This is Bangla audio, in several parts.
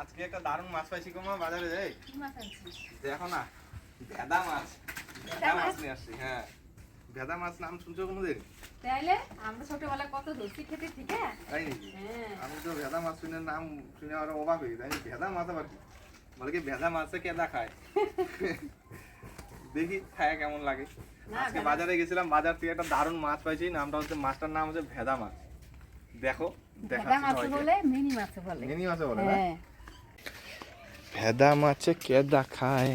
আজকে একটা দারুণ মাছ পাইছি গো মা বাজারে যাই দেখো না ভেদা মাছ। ভেদা মাছ নিয়ে আসছি হ্যাঁ। ভেদা মাছ নাম শুনছো কোনোদিন? তাইলে আমরা ছোটবেলায় কত ধরছি খেতে ঠিক তাই নাকি? হ্যাঁ। আমি তো ভেদা মাছ শুনে নাম শুনে আরও অবাক হই তাই ভেদা মাছ আবার কি? বলে কি ভেদা মাছে কেদা খায়? দেখি খায় কেমন লাগে। আজকে বাজারে গেছিলাম বাজার থেকে একটা দারুণ মাছ পাইছি নামটা হচ্ছে মাছটার নাম হচ্ছে ভেদা মাছ। দেখো বলে মিনি মাছ বলে। মিনি মাছে বলে না? হ্যাঁ। ভেদা মাছে কেদা খায়?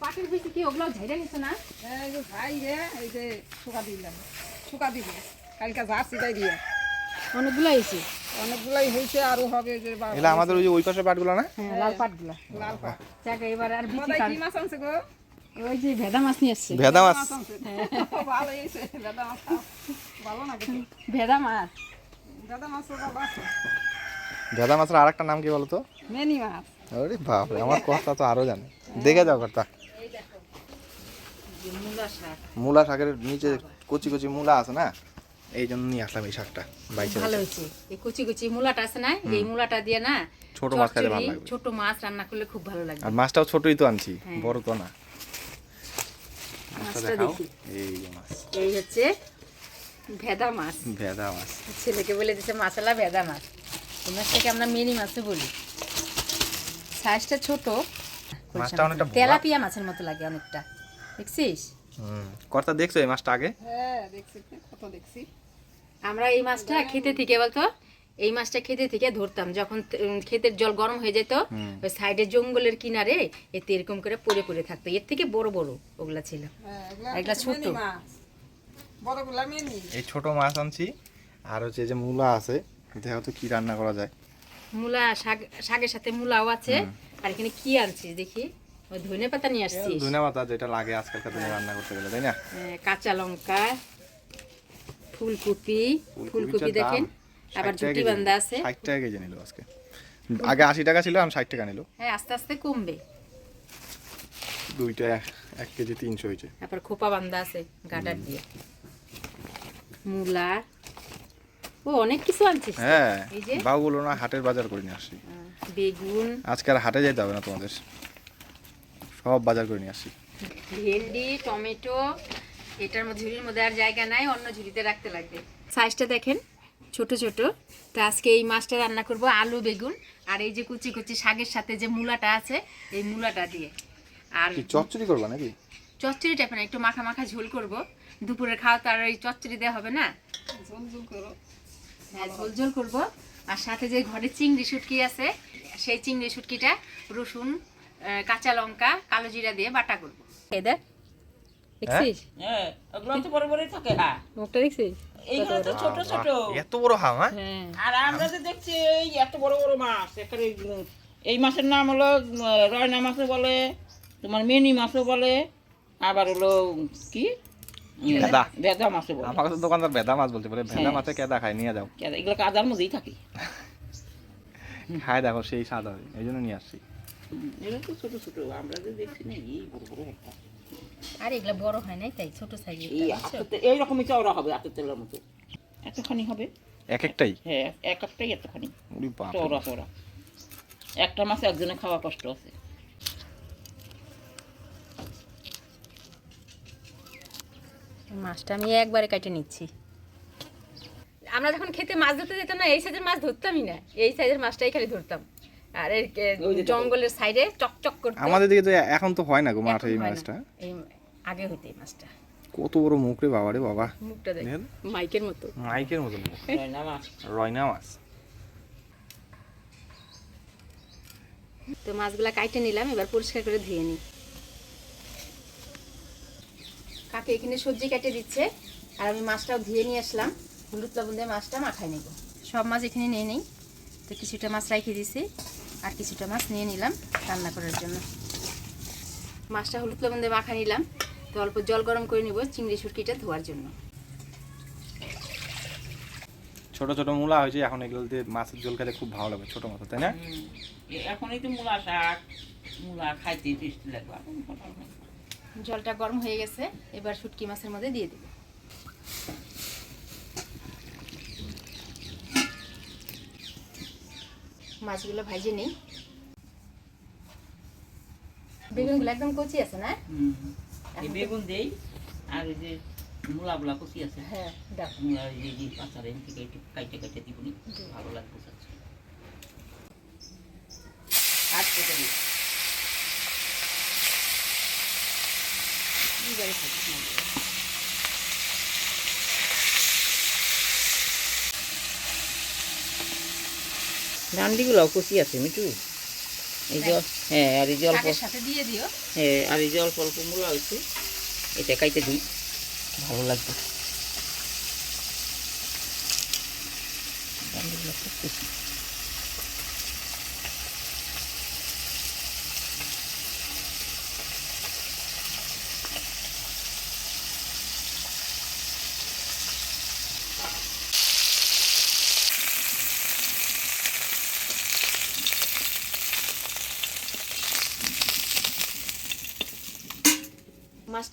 পাটির বেশি কি ওগুলো ঝেড়ে নিছো না? এই যে ভাই রে এই যে শুকা দিলাম। শুকা দিব কালকে দিয়ে। অনেকগুলো অনেকগুলাই হয়েছে আরও হবে যে এগুলো আমাদের ওই যে ওই পাশে পাটগুলো না? হ্যাঁ লাল পাটগুলো। লাল পাট। যাকে এবার আর বিচি কাট কি মাছ আনছে গো? ওই যে ভেদা মাছ নিয়ে এসছে ভেদা মাছ। ভালো হয়েছে দাদা মাছ ভালো না ভেদা মাছ। দাদা মাছ ভেদা মাছের আর একটা নাম কি বলতো? মেনি মাছ। আরে বাপরে আমার কথা তো আরও জানে। দেখে যাও যে মূলা শাকের নিচে কচি কচি মূলা আছে না? এই জন্য নিয়ে আসলাম এই শাকটা ভালো হয়েছে। এই কুচি কুচি মূলাটা আছে না এই মূলাটা দিয়ে না ছোট মাছ ভালো লাগবে। ছোট মাছ রান্না করলে খুব ভালো লাগবে। আর মাছটাও ছোটই তো আনছি হ্যাঁ। বড় তো না। মাছটা দেখি। এই মাছ। এই হচ্ছে ভেদা মাছ। ভেদা মাছ। ছেলেকে বলে দিচ্ছে মাছালা ভেদা মাছ। এই মাছটাকে আমরা মিনি মাছও বলি। সাইজটা ছোট। মাছটা অনেকটা তেলাপিয়া মাছের মতো লাগে অনেকটা। দেখছিস? হুম কর্তা দেখছ এই মাছটা আগে? হ্যাঁ দেখছি কত দেখছি। আমরা এই মাছটা খেতে থেকে বলতো এই মাছটা খেতে থেকে ধরতাম। যখন ক্ষেতের জল গরম হয়ে যেত ওই সাইডে জঙ্গলের কিনারে এতে এরকম করে পড়ে পড়ে থাকতো। এর থেকে বড় বড় ওগুলা ছিল। হ্যাঁ এগুলা ছোট। মাছ। বড়গুলা এই ছোট মাছ আনছি আর হচ্ছে যে মূলা আছে দেখো তো কি রান্না করা যায়। মূলা শাক শাকের সাথে মূলাও আছে। আর এখানে কি আনছিস দেখি? ওই ধনে পাতা নিয়ে আসছিস। ধনে পাতা যেটা লাগে আজকালকার দিনে রান্না করতে গেলে তাই না? কাঁচা লঙ্কা ফুলকপি ফুলকপি দেখেন। আবার 60 ঝুটি বান্ধা আছে। 60 টাকা কেজি নিল আজকে। আগে আশি টাকা ছিল আমি ষাট টাকা নিল। হ্যাঁ আস্তে আস্তে কমবে। দুইটা এক কেজি তিনশো হয়েছে। তারপর খোপা বান্ধা আছে গাডার দিয়ে। মূলা ও অনেক কিছু আনছিস। হ্যাঁ এই যে? বাবু বলল না হাটের বাজার করে নিয়ে আসছি। আহ, বেগুন। আজকে আর হাটে যেতে হবে না তোমাদের। সব বাজার করে নিয়ে আসছি। ভেন্ডি টমেটো এটার মধ্যে ঝুড়ির মধ্যে আর জায়গা নাই অন্য ঝুড়িতে রাখতে লাগবে। সাইজটা দেখেন ছোট ছোট। তো আজকে এই মাছটা রান্না করব আলু বেগুন আর এই যে কুচি কুচি শাকের সাথে যে মূলাটা আছে এই মূলাটা দিয়ে। আর চচ্চড়ি করবা নাকি? চচ্চড়ি টাইপের না, একটু মাখা মাখা ঝোল করব। দুপুরের খাওয়া তো আর ওই চচ্চড়ি দেওয়া হবে না? ঝোল ঝোল করো। হ্যাঁ ঝোল ঝোল করব। আর সাথে যে ঘরে চিংড়ি শুটকি আছে সেই চিংড়ি শুটকিটা রসুন কাঁচা লঙ্কা কালো জিরা দিয়ে বাটা করব। এই দেখ দেখছিস? হ্যাঁ? তো বড় বড়ই থাকে। হ্যাঁ। মুখটা দেখছিস? এইগুলো তো ছোট ছোট। এত বড় হ্যাঁ? হ্যাঁ। আর আমরা যে দেখছি এই এত বড় বড় মাছ এখানে এই মাছের নাম হলো রয়না মাছও বলে তোমার মেনি মাছও বলে আবার হলো কি? ভেদা। ভেদা মাছও আমার কাছে দোকানদার ভেদা মাছ বলতে বলে ভেদা মাছে কেদা খায় নিয়ে যাও। কেদা, এগুলো কাদার মধ্যেই থাকে। খায় দেখো সেই স্বাদ হবে এই জন্য নিয়ে আসছি। এগুলো তো ছোট ছোট। আমরা যে দেখছি না এই বড় বড় একটা। আর এগুলা বড় হয় নাই তাই ছোট এই চওড়া হবে তেলের মতো। এতখানি হবে? এক একটাই? হ্যাঁ এক একটাই এতখানি। চওড়া চওড়া। একটা মাছ একজনে খাওয়া কষ্ট আছে। মাছটা আমি একবারে কেটে নিচ্ছি। আমরা যখন খেতে মাছ ধরতে যেতাম না এই সাইজের মাছ ধরতামই না। এই সাইজের মাছটাই খালি ধরতাম। আর এর। জঙ্গলের সাইডে চকচক করতে আমাদের দিকে তো এখন তো হয় না গো মাঠ এই মাছটা। এই আগে হইতে এই মাছটা। কত বড় মুখ রে বাবা রে বাবা। মুখটা দেখ। দেখেন? মাইকের মতো। মাইকের মতো মুখ। রয়না মাছ। রয়না মাছ। তো মাছগুলা কাইটে নিলাম এবার পরিষ্কার করে ধুয়ে নিই। কাকে এখানে সবজি কেটে দিচ্ছে আর আমি মাছটাও ধুয়ে নিয়ে আসলাম। হলুদ লবণ দিয়ে মাছটা মাখায় নেব। সব মাছ এখানে নিয়ে নেই তো কিছুটা মাছ রাখে দিয়েছি আর কিছুটা মাছ নিয়ে নিলাম রান্না করার জন্য। মাছটা হলুদ লবণ দিয়ে মাখা নিলাম তো অল্প জল গরম করে নিব চিংড়ি সুটকিটা ধোয়ার জন্য। ছোট ছোট মূলা হয়েছে এখন এগুলো দিয়ে মাছের ঝোল খেতে খুব ভালো লাগে ছোট মাছ তাই না? এখনই তো মূলা শাক মূলা খাইতে টেস্টি লাগবে জলটা গরম হয়ে গেছে এবার শুটকি মাছের মধ্যে দিয়ে দেব। মাছগুলো ভাজে নেই। বেগুনগুলো একদম কচি আছে না? এই বেগুন দেই আর যে মূলা বুলা কচি আছে হ্যাঁ দাও। মূলা এই যে পাচারে থেকে একটু কাইটে কাইটে দিবনি ভালো লাগবে আট কেটে দিই দুবারে থাকিস না ডান্ডিগুলোও কষি আছে মিঠু। এই জল হ্যাঁ আর এই জল অল্প শাকের সাথে দিয়ে দিও। হ্যাঁ আর এই জল অল্প অল্প মূলা হয়েছে এটা কাইতে দিই। ভালো লাগবে ডান্ডিগুলো খুব কচি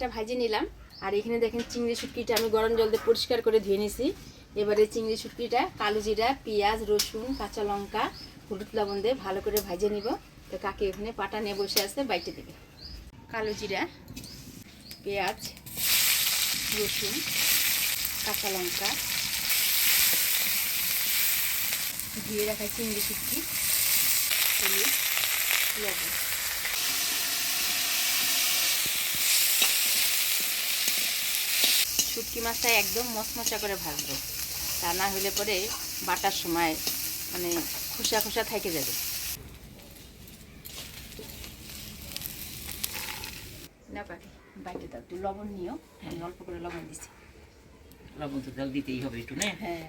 মাছটা ভাজি নিলাম। আর এখানে দেখেন চিংড়ি শুটকিটা আমি গরম জল দিয়ে পরিষ্কার করে ধুয়ে নিছি। এবারে চিংড়ি শুটকিটা, কালো জিরা, পেঁয়াজ, রসুন, কাঁচা লঙ্কা, হলুদ লবণ দিয়ে ভালো করে ভাজে নিব। তো কাকি ওখানে পাটা নিয়ে বসে আছে, বাইটে দিবে। কালো জিরা, পেঁয়াজ, রসুন, কাঁচা লঙ্কা, ধুয়ে রাখা চিংড়ি শুটকি, হলুদ লবণ। শুটকি মাছটা একদম মচমচা করে ভাজবো। তা না হলে পরে বাটার সময় মানে খোসা খোসা থেকে যাবে। না পাখি বাইটে দাও। একটু লবণ নিও। আমি অল্প করে লবণ দিচ্ছি। লবণ তো জল দিতেই হবে একটু না? হ্যাঁ।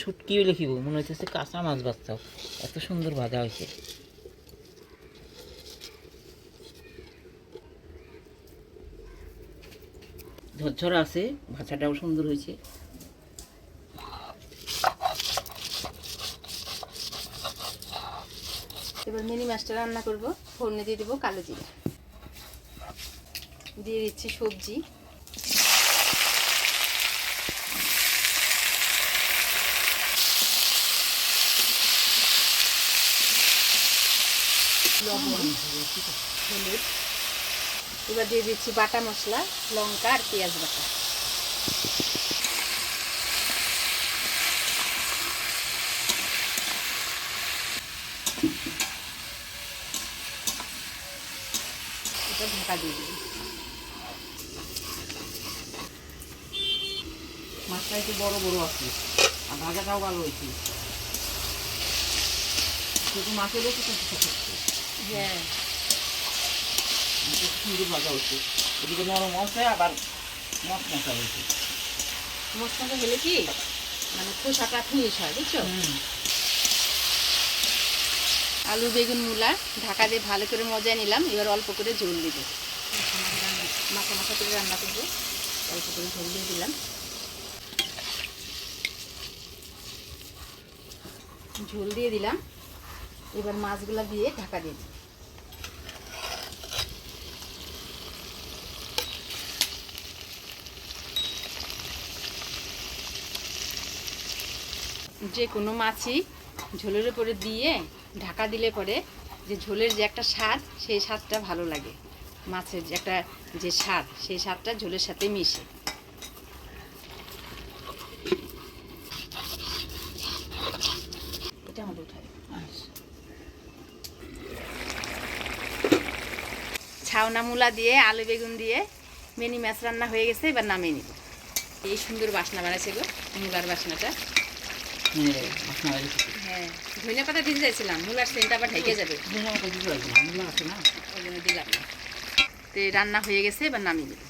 শুটকি লিখিব। মনে হচ্ছে কাঁচা মাছ বাচ্চাও। এত সুন্দর ভাজা হয়েছে। ঝরঝরা আছে, ভাজাটাও সুন্দর হয়েছে। এবার মিনি মাছটা রান্না করব, ফোড়নে দিয়ে দেবো কালো জিরা। দিয়ে দিচ্ছি সবজি। লবণ, হলুদ। এবার দিয়ে দিচ্ছি বাটা মশলা লঙ্কা আর পেঁয়াজ বাটা। এটা ঢাকা দিয়ে দিবি। মাছটা একটু বড় বড় আছে। আর ভাজাটাও ভালো হয়েছে। শুধু মাছের বেশি কিছু হ্যাঁ। সুন্দর ভাজা হচ্ছে এদিকে নরম আছে আবার মশ মশা হয়েছে। মশলাটা হলে কি? মানে খোসাটা ফিনিশ হয় বুঝছ? আলু বেগুন মূলা ঢাকা দিয়ে ভালো করে মজা নিলাম এবার অল্প করে ঝোল দিব। মাথা মাথা করে রান্না করব। অল্প করে ঝোল দিয়ে দিলাম। ঝোল দিয়ে দিলাম। এবার মাছগুলা দিয়ে ঢাকা দিয়ে দিই যে কোনো মাছই ঝোলের উপরে দিয়ে ঢাকা দিলে পরে যে ঝোলের যে একটা স্বাদ, সেই স্বাদটা ভালো লাগে। মাছের যে একটা যে স্বাদ, সেই স্বাদটা ঝোলের সাথে মিশে। এটা ছাউনা মূলা দিয়ে, আলু বেগুন দিয়ে মিনি মাছ রান্না হয়ে গেছে, এবার নামিয়ে নিব। এই সুন্দর বাসনা বানাইছে গো মূলার বাসনাটা। হ্যাঁ মশলা হয়েছে হ্যাঁ ধনিয়া পাতা দিতে চাইছিলাম মূলার সেন্ট আবার ঢেকে যাবে। না মূলা না? ওই জন্য দিলাম না। তো রান্না হয়ে গেছে এবার নামিয়ে দেবো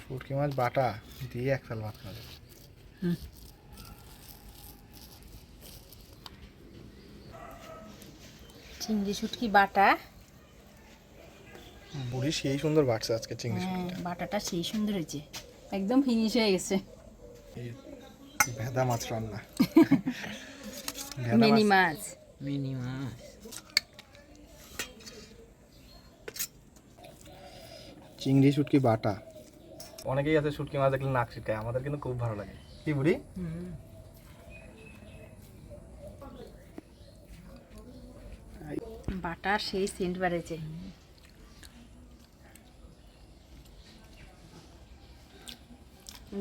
শুটকি মাছ বাটা দিয়ে এক সাল ভাত খাওয়া যাবে। চিংড়ি শুটকি বাটা। বুড়ি সেই সুন্দর বাটছে আজকে চিংড়ি হ্যাঁ শুটকিটা। বাটাটা সেই সুন্দর হয়েছে। একদম ফিনিশ হয়ে গেছে। ভেদা মাছ রান্না। মিনি মাছ। মিনি মাছ। চিংড়ি শুটকি বাটা। অনেকেই আছে শুটকি মাছ দেখলে নাক শিটকায় আমাদের কিন্তু খুব ভালো লাগে। কি বুড়ি? বাটার সেই সেন্ট বাড়েছে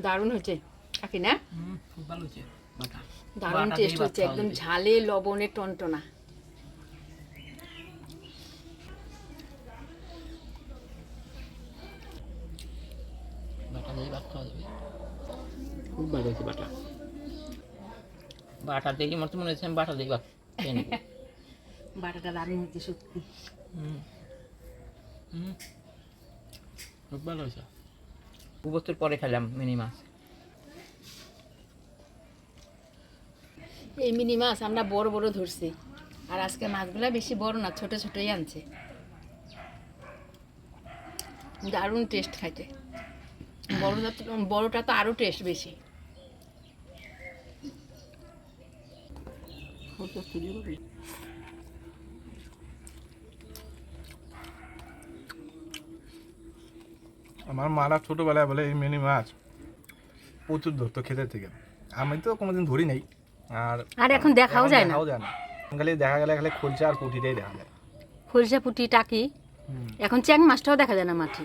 দারুণ হয়েছে। কাকি না? খুব ভালো দারুণ টেস্ট হচ্ছে একদম ঝালে লবণে টনটনা। বাটা দিয়ে ভাত খুব ভালো হয়েছে বাটা বাটা দেখে আমার তো মনে হচ্ছে আমি বাটা দিয়ে বাটাটা দারুণ হচ্ছে সত্যি। হুম। হুম। খুব ভালো হয়েছে। দু বছর পরে খেলাম মিনি মাছ। এই মিনি মাছ আমরা বড় বড় ধরছি। আর আজকে মাছগুলা বেশি বড় না ছোট ছোটই আনছে। দারুণ টেস্ট খাইতে। বড়টা তো বড়টা তো আরও টেস্ট বেশি। আমার মারা ছোটোবেলায় বলে এই মিনি মাছ প্রচুর ধরতো খেতে থেকে। আমি তো কোনোদিন ধরি নাই। আর আর এখন দেখাও যায় না। দেখাও যায় না। খালি দেখা গেলে খালি খলচা আর পুঁটিটাই দেখা যায়। খরিষা পুটি টাকি এখন চ্যাং মাছটাও দেখা যায় না মাঠে?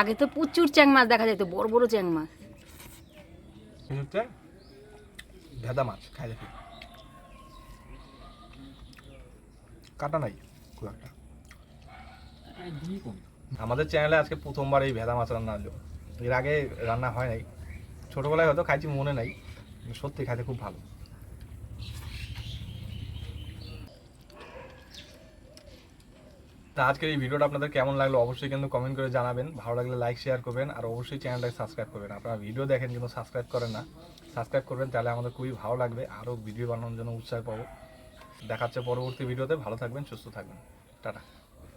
আগে তো প্রচুর চ্যাং মাছ দেখা যেত বড় বড় চ্যাং মাছ। ভেদা মাছ খাই দেখি। কাটা নাই খুব একটা। আমাদের চ্যানেলে আজকে প্রথমবার এই ভেদা মাছ রান্না হলো। এর আগে রান্না হয় নাই। ছোটবেলায় হয়তো খাইছি, মনে নাই। সত্যি খাইতে খুব ভালো। তা আজকের এই ভিডিওটা আপনাদের কেমন লাগল অবশ্যই কিন্তু কমেন্ট করে জানাবেন। ভালো লাগলে লাইক শেয়ার করবেন আর অবশ্যই চ্যানেলটাকে সাবস্ক্রাইব করবেন। আপনারা ভিডিও দেখেন কিন্তু সাবস্ক্রাইব করেন না। সাবস্ক্রাইব করবেন, তাহলে আমাদের খুবই ভালো লাগবে। আরও ভিডিও বানানোর জন্য উৎসাহ পাবো। দেখাচ্ছে পরবর্তী ভিডিওতে ভালো থাকবেন, সুস্থ থাকবেন। টাটা।